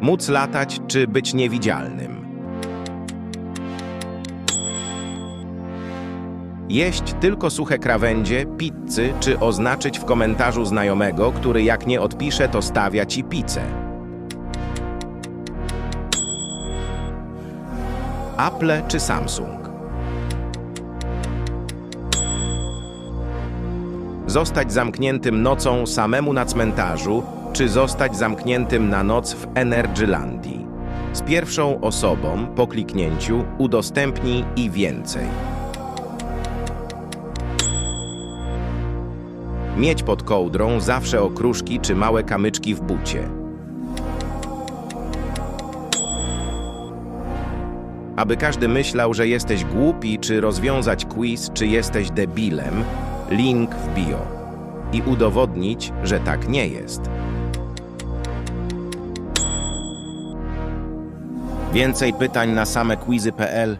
Móc latać czy być niewidzialnym? Jeść tylko suche krawędzie, pizzy, czy oznaczyć w komentarzu znajomego, który jak nie odpisze, to stawia ci pizzę. Apple czy Samsung? Zostać zamkniętym nocą samemu na cmentarzu, czy zostać zamkniętym na noc w Energylandii? Z pierwszą osobą po kliknięciu udostępnij i więcej. Mieć pod kołdrą zawsze okruszki czy małe kamyczki w bucie. Aby każdy myślał, że jesteś głupi, czy rozwiązać quiz, czy jesteś debilem, link w bio. I udowodnić, że tak nie jest. Więcej pytań na same quizy.pl